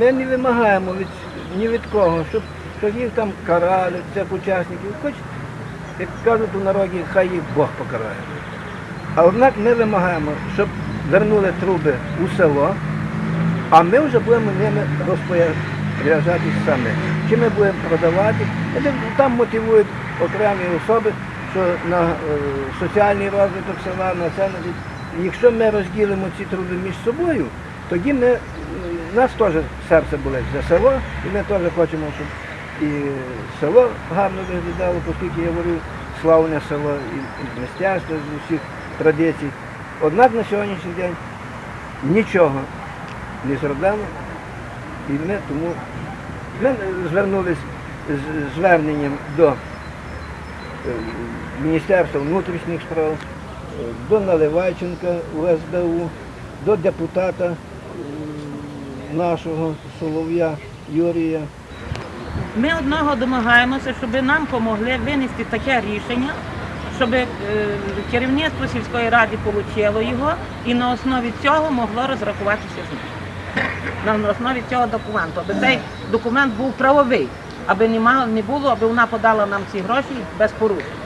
ми не вимагаємо від, ні від кого, щоб, щоб їх там карали, цих учасників. Хоч, як кажуть у народі, хай їх Бог покарає. А однак ми вимагаємо, щоб вернули труби у село, а ми вже будемо ними розпоряджатись самі. Чи ми будемо продавати? Там мотивують окремі особи, що на е, соціальний розвиток села, на це. Якщо ми розділимо ці труби між собою, тоді ми, е, нас теж серце болить за село, і ми теж хочемо, щоб і село гарно виглядало, оскільки я говорю, славне село і, і мистецтво з усіх традицій. Однак на сьогоднішній день нічого не зроблено, і ми тому ми звернулися з зверненням до е, Міністерства внутрішніх справ, е, до Наливайченка УСБУ, до депутата нашого Солов'я Юрія. Ми одного домагаємося, щоб нам допомогли винести таке рішення, щоб е, керівництво сільської ради отримало його і на основі цього могло розрахуватися з ним. На основі цього документу, аби цей документ був правовий, аби не було, аби вона подала нам ці гроші без порушень.